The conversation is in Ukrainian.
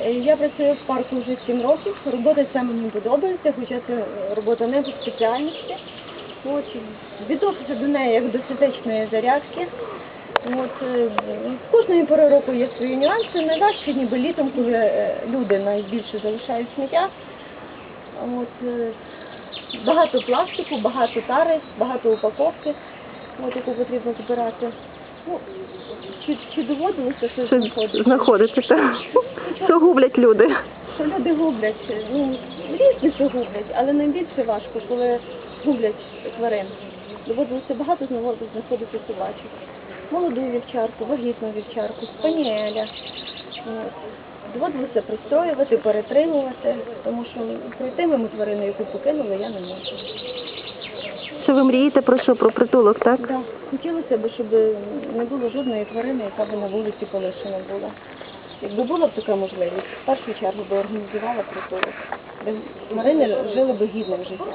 Е, Я працюю в парку вже 7 років. Робота ця мені подобається, хоча це робота не по спеціальності. От, відношуся до неї як до фізичної зарядки. От, е, кожної пори року є свої нюанси. Найважче ніби літом, коли е, люди найбільше залишають сміття. От, багато пластику, багато тари, багато упаковки, от, яку потрібно збирати. Чи, чи доводилося щось Що знаходити? знаходиться так? Що гублять люди? що люди гублять, ну, різні що гублять, але найбільше важко, коли гублять тварин. Доводилося багато знову знаходити собачок. Молоду вівчарку, вагітну вівчарку, спаніеля. Доводилося пристроювати, перетримувати, тому що пройти мимо тварини, яку покинули, я не можу. Що ви мрієте про що? Про притулок, так? Да. Хотілося б, щоб не було жодної тварини, яка б на вулиці полишена була. Якби була б така можливість, в першу чергу би організувала притулок, тварини жили б гідним життям.